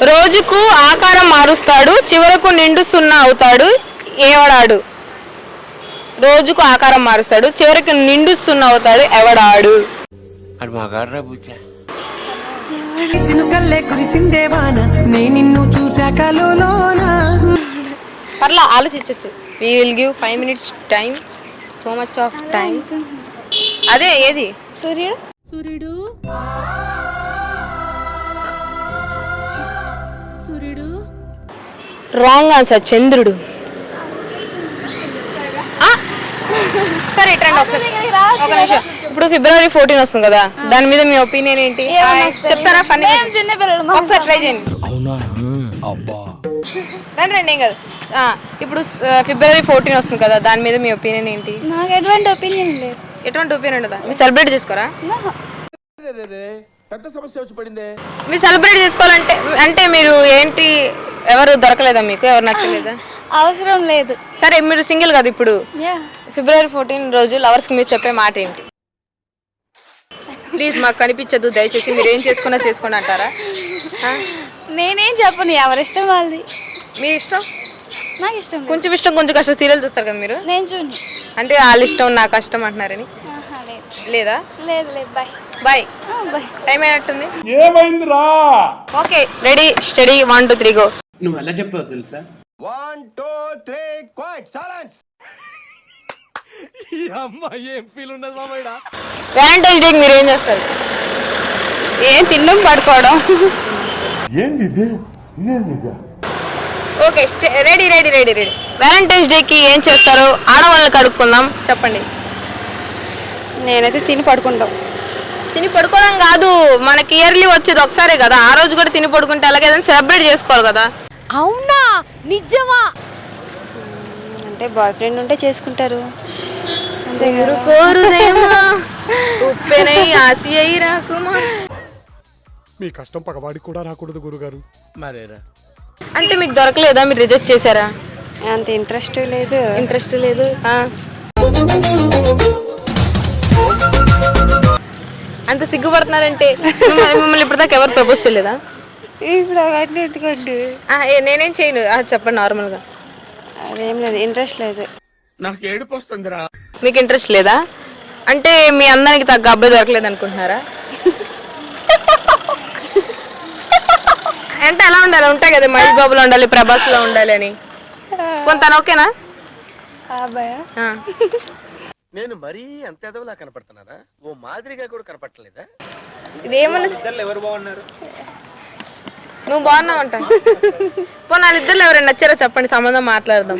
రోజుకు ఆకారం మారుస్తాడు చివరకు నిండు సున్నా అవుతాడు ఎవడాడు రోజుకు ఆకారం మారుస్తాడు చివరికి నిండు సున్నా అవుతాడు ఎవడాడు? నే నిన్ను చూశాక లోన పర్లా ఆలోచించవచ్చు we will give five minutes time so much of time అదే ఏది? సూర్యుడు? సూర్యుడు? రాంగ్ ఆన్సర్ చంద్రుడు. ఆ! సరే ఇట్రండి ఒకసారి. ఒక నిమిషం. ఇప్పుడు ఫిబ్రవరి ఫోర్టీన్ వస్తుంది కదా దాని మీద మీ ఒపీనియన్ ఏంటి? చెప్తారా? ఫన్నీ మేము చిన్న పిల్లలు మాకు ఒకసారి ట్రై చేయండి. రండి రండి ఏం కాదు. ఇప్పుడు ఫిబ్రవరి ఫోర్టీన్ వస్తుంది కదా దాని మీద మీ ఒపీనియన్ ఏంటి? నాకు ఎటువంటి ఒపీనియన్ లేదు. ఎటువంటి ఒపీనియన్ ఉండదా? మీరు సెలబ్రేట్ చేసుకోరా? పెద్ద సమస్య వచ్చి పడిందే. మీరు సెలబ్రేట్ చేసుకోవాలంటే అంటే మీరు ఏంటి ఎవరు దొరకలేదా మీకు? ఎవరు నచ్చలేదా? అవసరం లేదు. సరే మీరు సింగిల్ కదా ఇప్పుడు? యా. ఫిబ్రవరి ఫోర్టీన్ రోజు లవర్స్కి మీరు చెప్పే మాట ఏంటి? ప్లీజ్ మాకు కనిపించదు దయచేసి మీరు ఏం చేసుకున్నా చేసుకోండి అంటారా? నేనేం చెప్పను ఎవరిష్టం వాళ్ళది. మీ ఇష్టం? నాకు ఇష్టం కొంచెం ఇష్టం కొంచెం కష్టం సీరియల్ చూస్తారు కదా మీరు? నేను చూని అంటే వాళ్ళ ఇష్టం నా కష్టం అంటున్నారని? లేదా. లేదు? లేదు బాయ్. బాయ్. బాయ్. టైం అయినట్టుంది. ఏమైందిరా? Okay ready steady one two three go. నువ్వు ఎలా చెప్పావు తెలుసా? One two three quiet silence valentine's డేకి మీరు ఏం చేస్తారు? ఏం తినడం పడుకోవడం? ఏంది ఇది? ఇదేంది ఇది? Okay ready ready ready ready. Valentine's డేకి ఏం చేస్తారు? ఆడవాళ్ళకి అడుక్కుందాం చెప్పండి. నేనైతే తిని పడుకుంటాం. తిని పడుకోవడం కాదు మనకి ఇయర్లీ వచ్చేది ఒకసారే కదా. ఆ రోజు కూడా తిని పడుకుంటే అలాగే ఏదైనా సెలబ్రేట్ చేసుకోవాలి కదా. అంటే బాయ్ ఫ్రెండ్ ఉంటే చేసుకుంటారు. అంతే ఆసియై రాకుమా? మీ కష్టం పగవాడికి కూడా రాకూడదు గురుగారు. మరేరా? అంటే మీకు దొరకలేదా? మీరు రిజెక్ట్ చేశారా? అంత ఇంట్రెస్ట్ లేదు. ఇంట్రెస్ట్ లేదు ఆ. అంత సిగ్గుపడుతున్నారంటే మిమ్మల్ని మిమ్మల్ని ఇప్పటిదాకా ఎవరు ప్రపోజ్ చేయలేదా? ఇప్పుడు అవన్నీ ఎందుకండి? ఆ, ఏ, నేనేం చేయను. చెప్పండి నార్మల్గా. అదేం లేదు ఇంట్రెస్ట్ లేదు. నాకు ఏడుపు వస్తుందిరా. మీకు ఇంట్రెస్ట్ లేదా? అంటే మీ అందరికి తగ్గ అబ్బాయి దొరకలేదు అనుకుంటున్నారా? అంటే ఎలా ఉండాలి? ఉంటాయి కదా మహేష్ బాబులో ఉండాలి ప్రభాస్లో ఉండాలి అని. కొంత ఓకేనా. నేను మరీ అంత ఎదవలా కనపడుతున్నారా ఓ మాదిరిగా కూడా కనపడలేదా ఇదేమన్నా ఎవరు బాగున్నారు? నువ్వు బాగున్నావు అంట. పోనీ వాళ్ళిద్దరు ఎవరైనా నచ్చారో చెప్పండి సంబంధం మాట్లాడదాం.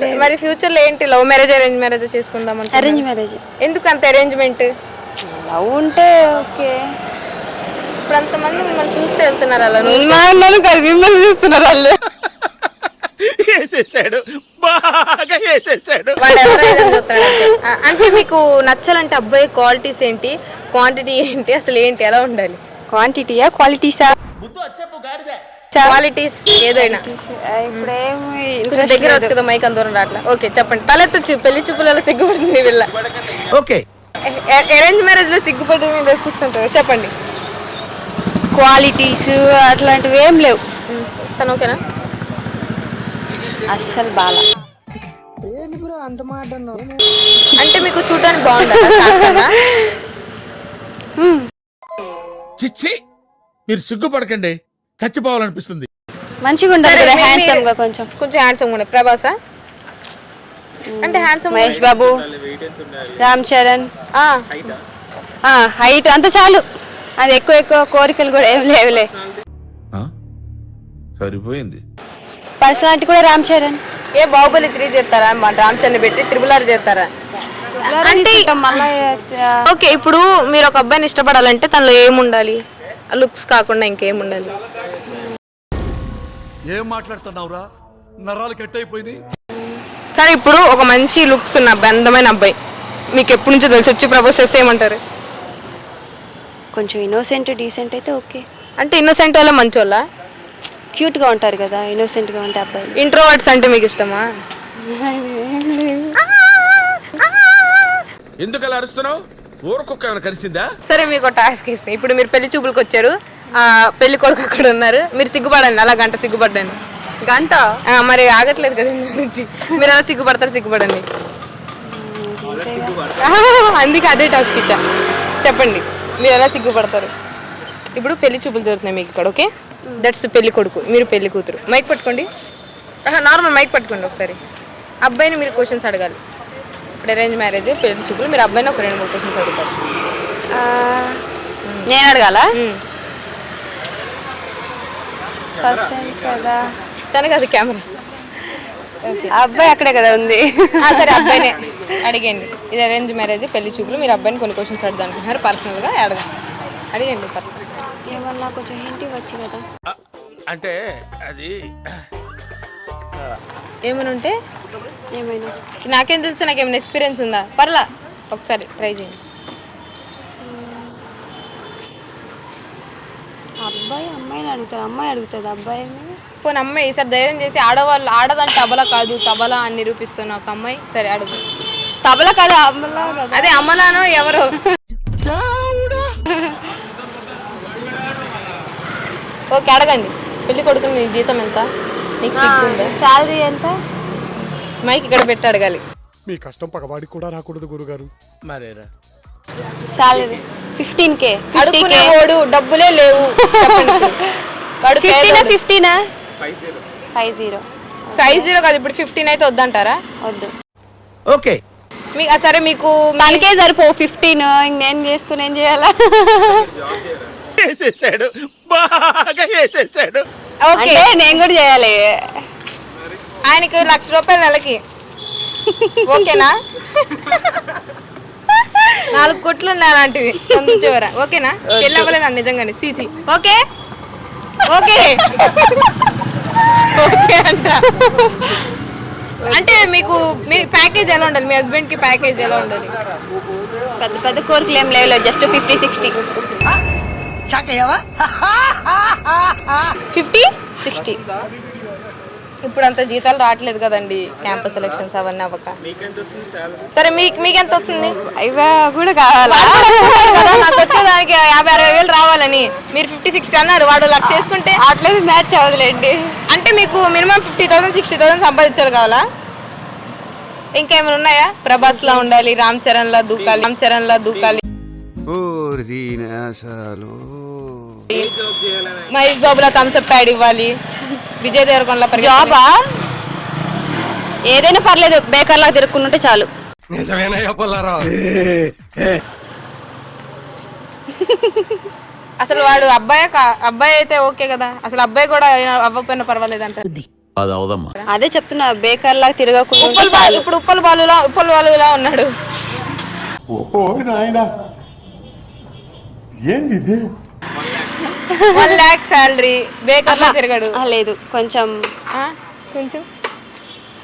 సరే, మరి ఫ్యూచర్లో ఏంటి? లవ్ మ్యారేజ్ అరేంజ్ మ్యారేజ్ చేసుకుందాం? అరేంజ్ మ్యారేజ్ ఎందుకు అంత అరేంజ్మెంట్ లవ్ ఉంటే ఓకే. ఇప్పుడు అంతమంది మిమ్మల్ని చూస్తే వెళ్తున్నారు అలా. నువ్వు నన్ను కాదు మిమ్మల్ని చూస్తున్నారు వాళ్ళు. వేసేసాడు. బాగా వేసేసాడు. అంటే మీకు నచ్చాలంటే అబ్బాయి క్వాలిటీస్ ఏంటి? క్వాంటిటీ ఏంటి? అసలు ఏంటి? ఎలా ఉండాలి? క్వాంటిటీయా క్వాలిటీసా క్వాలిటీస్ ఏదైనా. కొంచెం దగ్గర వచ్చు కదా మైక్ అంత దూరం రాట్లా ఓకే చెప్పండి. తలెత్తచ్చు పెళ్ళి చూపులలో సిగ్గుపడుతుంది వీళ్ళ. ఓకే. అరేంజ్ మ్యారేజ్లో సిగ్గుపడి కూర్చుంటారు చెప్పండి. క్వాలిటీస్ అట్లాంటివి ఏం లేవు తను ఓకేనా? అస్సలు బాగా అంటే మీకు చూడడానికి బాగుంటుందా? చిచ్చి మీరు సిగ్గుపడకండి. చచ్చిపోవాలనిపిస్తుంది. మంచిగా ఉండాలి కదా హ్యాండ్సమ్గా కొంచెం. కొంచెం హ్యాండ్సమ్ ఉండే. ప్రభాసా? అంటే హ్యాండ్సమ్ మహేష్ బాబు. రామ్ చరణ్. హైట్ అంత చాలు. అది ఎక్కువ ఎక్కువ కోరికలు కూడా ఏం లేవులే. సరిపోయింది. పర్సనాలిటీ కూడా రామ్ చరణ్. ఏ బాహుబలి త్రీ చేస్తారా మా రామచంద్ర పెట్టి త్రిపుల్ ఆర్ చేస్తారా అంటే మళ్ళీ ఓకే ఇప్పుడు మీరు ఒక అబ్బాయిని ఇష్టపడాలంటే తనలో ఏముండాలి? లుక్స్ కాకుండా ఇంకేం ఉండాలి? ఏం మాట్లాడుతున్నావురా? నరాలు కట్ అయిపోయింది సరే ఇప్పుడు ఒక మంచి లుక్స్ ఉన్న అబ్బాయి అందమైన అబ్బాయి. మీకు ఎప్పటి నుంచో తెలిసి వచ్చి ప్రపోజ్ చేస్తే ఏమంటారు? కొంచెం ఇన్నోసెంట్ డీసెంట్ అయితే ఓకే. అంటే ఇన్నోసెంట్ వాళ్ళ మంచి వాళ్ళ క్యూట్గా ఉంటారు కదా ఇన్నోసెంట్గా ఉంటే అబ్బాయిలు. ఇంట్రోవర్ట్స్ అంటే మీకు ఇష్టమా? ఎందుకు అలా అరుస్తున్నావు? ఊరకొక్క ఏమైనా కలిసిందా? సరే మీకు ఒక టాస్క్ ఇస్తాను ఇప్పుడు మీరు పెళ్ళి చూపులకు వచ్చారు. ఆ పెళ్ళి కొడుకు అక్కడ ఉన్నారు. మీరు సిగ్గుపడండి అలా గంట సిగ్గుపడ్డాను గంట? ఆ, మరి ఆగట్లేదు కదా ఇందాక నుంచి. మీరు ఎలా సిగ్గుపడతారు సిగ్గుపడండి. అందుకే అదే టాస్క్ ఇచ్చా. చెప్పండి మీరు ఎలా సిగ్గుపడతారు? ఇప్పుడు పెళ్ళి చూపులు జరుగుతున్నాయి మీకు ఇక్కడ ఓకే? దట్స్ పెళ్ళి కొడుకు మీరు పెళ్ళి కూతురు. మైక్ పట్టుకోండి. నార్మల్ మైక్ పట్టుకోండి ఒకసారి. అబ్బాయిని మీరు క్వశ్చన్స్ అడగాలి. ఇప్పుడు అరేంజ్ మ్యారేజ్ పెళ్ళి చూపులు మీరు అబ్బాయిని ఒక రెండు మూడు క్వశ్చన్స్ అడుగుతారు. ఆ, నేను అడగాల. ఫస్ట్ టైం కదా. తనకి అది కెమెరా అబ్బాయి అక్కడే కదా ఉంది. సరే అబ్బాయినే అడిగండి ఇది అరేంజ్ మ్యారేజ్ పెళ్ళి చూపులు మీరు అబ్బాయిని కొన్ని క్వశ్చన్స్ అడుగుదాం అనుకుంటున్నారు పర్సనల్గా అడగండి. అడిగండి పర్సనల్ ఏమన్నా కొంచెం హింట్ ఇవ్వచ్చు కదా. అంటే అది ఏమైనా ఉంటే ఏమైనా? నాకేం తెలుసు నాకు ఏమైనా ఎక్స్పీరియన్స్ ఉందా? పర్లా ఒకసారి ట్రై చేయండి. అబ్బాయి అమ్మాయిని అడుగుతారు అమ్మాయి అడుగుతుంది అబ్బాయిని పోనీ అమ్మాయి ఈసారి ధైర్యం చేసి ఆడవాళ్ళు ఆడదంటే తబలా కాదు తబలా అని నిరూపిస్తున్న ఒక అమ్మాయి. సరే అడుగు తబలా కదా అమ్మలా కదా. అదే అమలానో ఎవరో. ఓకే అడగండి. పెళ్ళి కొడుకుని నీ జీతం ఎంత? నీకు శాలరీ ఎంత? మైక్ ఇక్కడ పెట్టి అడగాలి. మీ కష్టం పగవాడికి కూడా రాకూడదు గురుగారు. మరేరా? శాలరీ. Fifteen K. అడుక్కునే ఓడు డబ్బులే లేవు. వాడు ఫిఫ్టీనా. ఫిఫ్టీనా? ఫైవ్ జీరో ఫైవ్ జీరో కాదు ఇప్పుడు ఫిఫ్టీన్ అయితే వద్దంటారా? వద్దు. ఓకే. మీ ఆ, సరే మీకు మనకే సరిపోవు. ఫిఫ్టీన్ ఇంక నేను చేసుకుని ఏం చేయాలా? వేసేసాడు. బాగా వేసేసాడు. ఓకే. నేను కూడా చేయాలి. ఆయనకి లక్ష రూపాయలు నెలకి. ఓకేనా? నాలుగు కొట్లు ఉన్నాయి అలాంటివి. చివర. ఓకేనా? పెళ్ళి అవ్వలేదు నిజంగానే. CC okay? ఓకే. ఓకే అంట. అంటే మీకు మీ ప్యాకేజ్ ఎలా ఉండాలి? మీ హస్బెండ్కి ప్యాకేజ్ ఎలా ఉండాలి? పెద్ద పెద్ద కోరికలు ఏం లేవు just fifty sixty. Fifty? Sixty. ఇప్పుడు అంత జీతాలు రావట్లేదు కదండి క్యాంపస్ సెలక్షన్స్ అవన్నీ అవ్వక. సరే మీకు మీకు ఎంత వస్తుంది? ఇవా కూడా కావాలా? కదా నాకు వచ్చేదానికి యాభై అరవై వేలు రావాలని. మీరు ఫిఫ్టీ సిక్స్టీ అన్నారు వాడు లక్ష చేసుకుంటే. అట్లేదు మ్యాచ్ అవ్వదులేండి. అంటే మీకు minimum fifty thousand sixty thousand సంపాదించాలి కావాలా? ఇంకేమైనా ఉన్నాయా? ప్రభాస్ లా ఉండాలి రామ్ చరణ్ లా దూకాలి రామ్ చరణ్ లా దూకాలి మహేష్ బాబులా థమ్స్అప్ ప్యాడ్ ఇవ్వాలి. విజయ్ దేవరకొండలా. జాబా ఏదైనా పర్లేదు బేకర్ లాగా తిరుక్కుంటుంటే చాలు. అసలు వాడు అబ్బాయి అబ్బాయి అయితే ఓకే కదా. అసలు అబ్బాయి కూడా అవ్వకపోయినా పర్వాలేదు అంట అది అవదమ్మా. అదే చెప్తున్నా బేకర్ లాగా తిరగకుండా ఇప్పుడు ఉప్పల్ బాలులా ఉప్పల్ బాలులా ఉన్నాడు. వన్ ల్యాక్ శాలరీ బేకర్ లా తిరగడు ఆ, లేదు. కొంచెం ఆ, కొంచెం.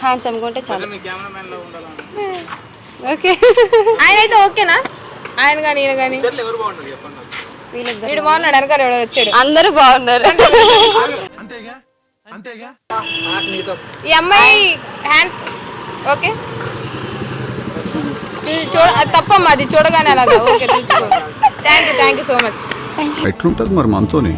హ్యాండ్సమ్గా ఉంటే చాలు. ఓకే. ఆయన అయితే ఓకేనా? ఆయన కానీ ఈయన కానీ వీడు బాగున్నాడు వెనకాల ఎవడో వచ్చాడు. అందరూ బాగున్నారు. అంతేగా? అంతేగా? ఈ అమ్మాయి హ్యాండ్స్ ఓకే. చూడ అది తప్పమ్మా అది చూడగానే అలాగా. Okay thank you thank you so much ఎట్లుంటుంది మరి మనతోని?